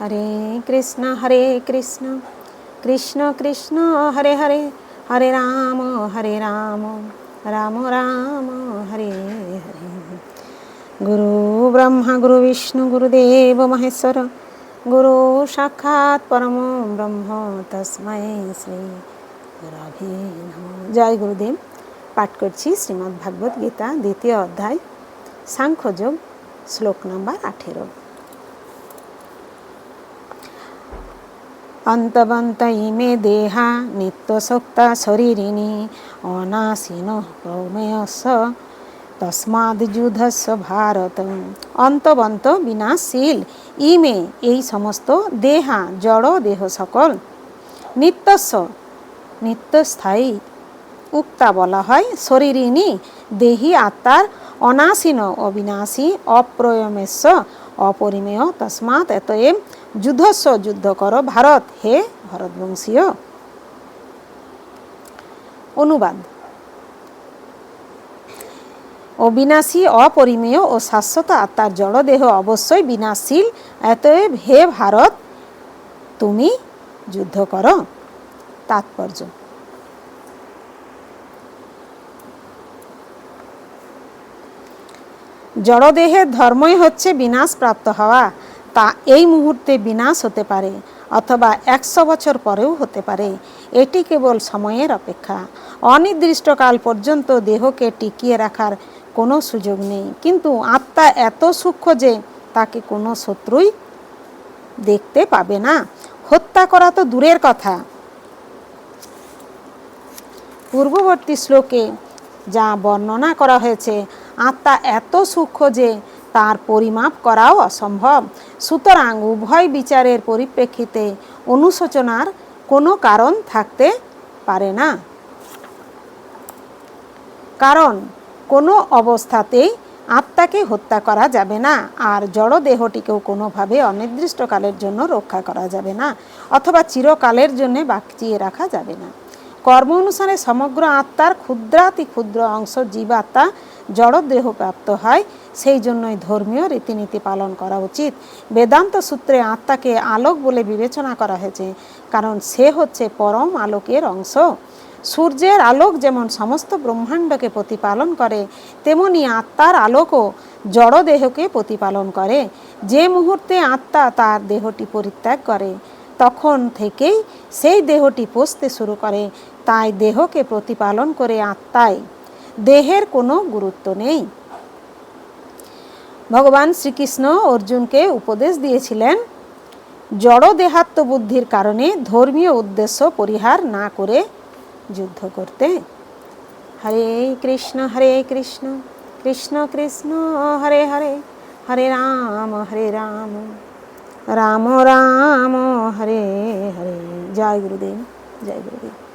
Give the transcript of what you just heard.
হরে কৃষ্ণ হরে কৃষ্ণ। কৃষ্ণ কৃষ্ণ, হরে হরে। হরে রাম হরে রাম। রাম রাম, হরে হরে। গুরু ব্রহ্মা, গুরু বিষ্ণু গুরুদেব মহেশ্বর। গুরু সাক্ষাৎ পরম ব্রহ্ম, তস্মৈ শ্রী গুরভে জয় গুরুদেব। পাঠ করছি শ্রীমদ্ ভাগবত গীতা, দ্বিতীয় অধ্যায় সাংখ্যযোগ শ্লোক নাম্বার আঠেরো। অন্তবন্ত ইমে দেহা নিত্যসক্তা শরীরিণী অনাসীন প্রমেয়স তসমাদ যুধস্ব ভারত অন্তবন্ত বিনাশীল ইমে এই সমস্ত দেহা জড় দেহ সকল নিত্যস্ব নিত্যস্থায়ী উক্তা বলা হয়, শরীরিণী দেহি আত্মার অনাসীন অবিনাশী অপ্রয়মেস্ব অপরিমেয়, তসমাৎ এতএব যুদ্ধস্ব যুদ্ধ কর ভারত, হে ভরতবংশীয়। অনুবাদ। অবিনাশী, অপরিমেয় ও শাশ্বত আত্মার জড়দেহ অবশ্যই বিনাশীল এতএব হে ভারত, তুমি যুদ্ধ করো। তাৎপর্য। জড়দেহের ধর্মই হচ্ছে বিনাশ প্রাপ্ত হওয়া। তা এই মুহূর্তে বিনাশ হতে পারে, অথবা একশো বছর পরেও হতে পারে। এটি কেবল সময়ের অপেক্ষা। অনির্দিষ্টকাল পর্যন্ত দেহকে টিকিয়ে রাখার কোনো সুযোগ নেই। কিন্তু আত্মা এত সূক্ষ্ম যে তাকে কোনো শত্রুই দেখতে পাবে না। হত্যা করা তো দূরের কথা। পূর্ববর্তী শ্লোকে যা বর্ণনা করা হয়েছে আত্মা এত সূক্ষ্ম যে তার পরিমাপ করাও অসম্ভব। সুতরাং উভয় বিচারের পরিপ্রেক্ষিতে অনুশোচনার কোনো কারণ থাকতে পারে না। কারণ কোনো অবস্থাতেই আত্মাকে হত্যা করা যাবে না, আর জড় দেহটিকেও কোনোভাবে অনির্দিষ্টকালের জন্য রক্ষা করা যাবে না, অথবা চিরকালের জন্য বাঁচিয়ে রাখা যাবে না। কর্ম অনুসারে সমগ্র আত্মার ক্ষুদ্রাতি ক্ষুদ্র অংশ জীবাত্মা জড়দেহ প্রাপ্ত হয়, সেই জন্যই ধর্মীয় রীতিনীতি পালন করা উচিত। বেদান্ত সূত্রে আত্মাকে আলোক বলে বিবেচনা করা হয়েছে, কারণ সে হচ্ছে পরম আলোকের অংশ। সূর্যের আলোক যেমন সমস্ত ব্রহ্মাণ্ডকে প্রতিপালন করে, তেমনি আত্মার আলোকও জড়দেহকে প্রতিপালন করে। যে মুহূর্তে আত্মা তার দেহটি পরিত্যাগ করে, তখন থেকেই সেই দেহটি পচতে শুরু করে। তাই দেহকে প্রতিপালন করে আত্মায় দেহের কোনো গুরুত্ব নেই। ভগবান শ্রীকৃষ্ণ অর্জুনকে উপদেশ দিয়েছিলেন, জড় দেহাত্ম বুদ্ধির কারণে ধর্মীয় উদ্দেশ্য পরিহার না করে যুদ্ধ করতে। হরে কৃষ্ণ হরে কৃষ্ণ কৃষ্ণ কৃষ্ণ, হরে হরে হরে রাম হরে রাম রাম রাম, হরে হরে। জয় গুরুদেব জয় গুরুদেব।